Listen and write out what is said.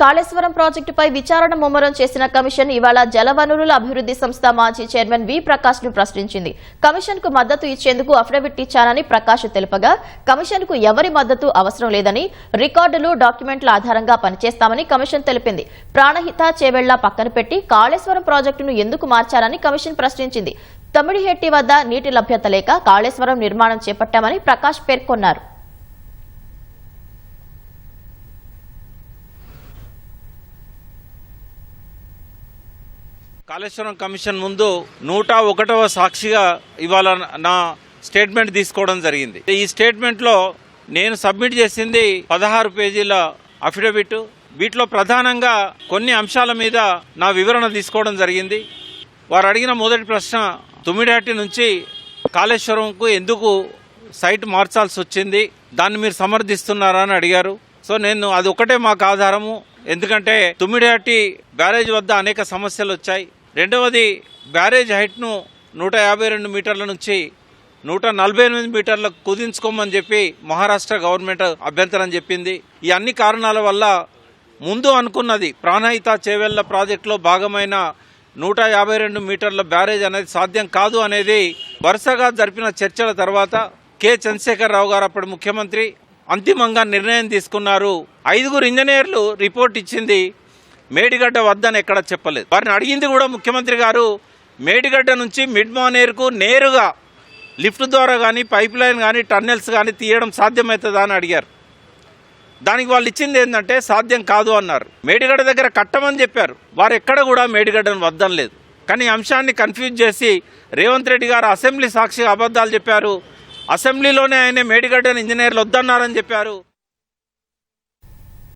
కాళేశ్వరం ప్రాజెక్టుపై విచారణ ముమ్మరం చేసిన కమిషన్ ఇవాళ జలవనరుల అభివృద్ధి సంస్థ మాజీ చైర్మన్ వి ప్రకాష్ను ప్రశ్నించింది. కమిషన్కు మద్దతు ఇచ్చేందుకు అఫిడవిట్ ఇచ్చానని ప్రకాష్ తెలుపగా కమిషన్కు ఎవరి మద్దతు అవసరం లేదని రికార్డులు డాక్యుమెంట్ల ఆధారంగా పనిచేస్తామని కమిషన్ తెలిపింది. ప్రాణహిత చేవెళ్ళ పక్కన పెట్టి కాళేశ్వరం ప్రాజెక్టును ఎందుకు మార్చారని కమిషన్ ప్రశ్నించింది. తమిడిహెట్టి వద్ద నీటి లభ్యత లేక కాళేశ్వరం నిర్మాణం చేపట్టామని ప్రకాష్ పేర్కొన్నారు. కాళేశ్వరం కమిషన్ ముందు నూట ఒకటవ సాక్షిగా ఇవాళ నా స్టేట్మెంట్ తీసుకోవడం జరిగింది. ఈ స్టేట్మెంట్లో నేను సబ్మిట్ చేసింది పదహారు పేజీల అఫిడవిట్ వీటిలో ప్రధానంగా కొన్ని అంశాల మీద నా వివరణ తీసుకోవడం జరిగింది. వారు అడిగిన మొదటి ప్రశ్న తుమ్మిడాటి నుంచి కాళేశ్వరంకు ఎందుకు సైట్ మార్చాల్సి వచ్చింది? దాన్ని మీరు సమర్థిస్తున్నారా అని అడిగారు. సో నేను అది ఒకటే మాకు ఆధారము. ఎందుకంటే తుమ్మిడాటి బ్యారేజ్ వద్ద అనేక సమస్యలు వచ్చాయి. రెండవది బ్యారేజ్ హైట్ను నూట యాభై రెండు మీటర్ల నుంచి నూట నలభై ఎనిమిది మీటర్లకు కుదించుకోమని చెప్పి మహారాష్ట్ర గవర్నమెంట్ అభ్యంతరం చెప్పింది. ఈ అన్ని కారణాల వల్ల ముందు అనుకున్నది ప్రాణహిత చేవెళ్ళ ప్రాజెక్టులో భాగమైన నూట యాభై రెండు మీటర్ల బ్యారేజ్ అనేది సాధ్యం కాదు అనేది వరుసగా జరిపిన చర్చల తర్వాత కె. చంద్రశేఖర్ రావు గారు అప్పటి ముఖ్యమంత్రి అంతిమంగా నిర్ణయం తీసుకున్నారు. ఐదుగురు ఇంజనీర్లు రిపోర్ట్ ఇచ్చింది. మేడిగడ్డ వద్దని ఎక్కడ చెప్పలేదు. వారిని అడిగింది కూడా ముఖ్యమంత్రి గారు మేడిగడ్డ నుంచి మిడ్ మానేర్కు నేరుగా లిఫ్ట్ ద్వారా కానీ పైప్ లైన్ కానీ టన్నెల్స్ కానీ తీయడం సాధ్యమవుతుందా అని అడిగారు. దానికి వాళ్ళు ఇచ్చింది ఏంటంటే సాధ్యం కాదు అన్నారు. మేడిగడ్డ దగ్గర కట్టమని చెప్పారు. వారు ఎక్కడ కూడా మేడిగడ్డను వద్దనలేదు. కానీ అంశాన్ని కన్ఫ్యూజ్ చేసి రేవంత్ రెడ్డి గారు అసెంబ్లీ సాక్షిగా అబద్ధాలు చెప్పారు. అసెంబ్లీలోనే ఆయన మేడిగడ్డను ఇంజనీర్లు వద్దన్నారని చెప్పారు.